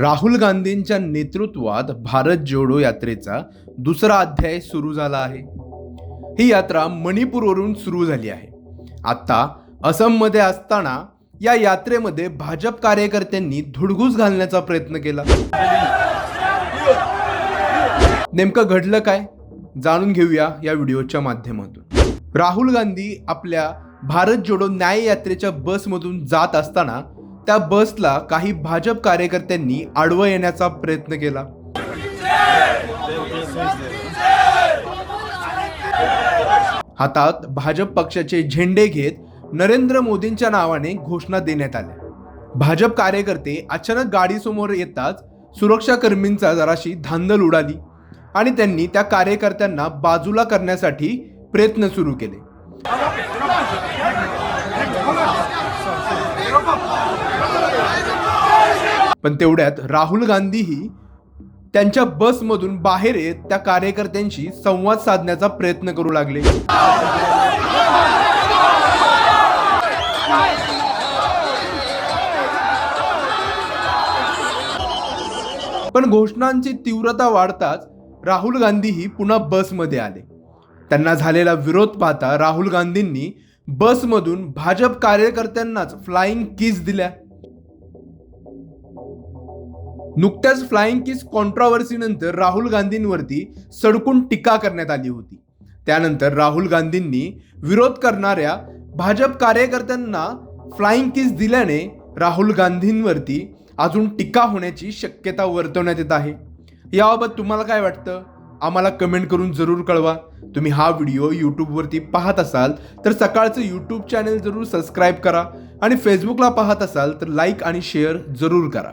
राहुल गांधींच्या नेतृत्वात भारत जोडो यात्रेचा दुसरा अध्याय सुरू झाला आहे. ही यात्रा मणिपूरवरून सुरू झाली आहे. आता असममध्ये असताना या यात्रेमध्ये भाजप कार्यकर्त्यांनी धुडगूस घालण्याचा प्रयत्न केला. नेमकं घडलं काय? जाणून घेऊया या व्हिडिओच्या माध्यमातून. राहुल गांधी आपल्या भारत जोडो न्याय यात्रेच्या बसमधून जात असताना त्या बसला काही भाजप कार्यकर्त्यांनी आडवं येण्याचा प्रयत्न केला. हातात भाजप पक्षाचे झेंडे घेत नरेंद्र मोदींच्या नावाने घोषणा देण्यात आल्या. भाजप कार्यकर्ते अचानक गाडीसमोर येताच सुरक्षा कर्मींचा जराशी धांदल उडाली आणि त्यांनी त्या कार्यकर्त्यांना बाजूला करण्यासाठी प्रयत्न सुरू केले. पण तेवढ्यात राहुल गांधीही त्यांच्या बसमधून बाहेर येत त्या कार्यकर्त्यांशी संवाद साधण्याचा प्रयत्न करू लागले. पण घोषणांची तीव्रता वाढताच राहुल गांधीही पुन्हा बसमध्ये आले. त्यांना झालेला विरोध पाहता राहुल गांधींनी बसमधून भाजप कार्यकर्त्यांनाच फ्लाइंग किस दिल्या. नुकत्याच फ्लाइंग किस कॉन्ट्रावर्सीनंतर राहुल गांधींवरती सडकून टीका करण्यात आली होती. त्यानंतर राहुल गांधींनी विरोध करणाऱ्या भाजप कार्यकर्त्यांना फ्लाइंग किस दिल्याने राहुल गांधींवरती अजून टीका होण्याची शक्यता वर्तवण्यात येत आहे. याबाबत तुम्हाला काय वाटतं? आम्हाला कमेंट करून जरूर कळवा. तुम्ही हा व्हिडिओ यूट्यूबवरती पाहत असाल तर सकाळचं यूट्यूब चॅनल जरूर सबस्क्राईब करा आणि फेसबुकला पाहत असाल तर लाईक आणि शेअर जरूर करा.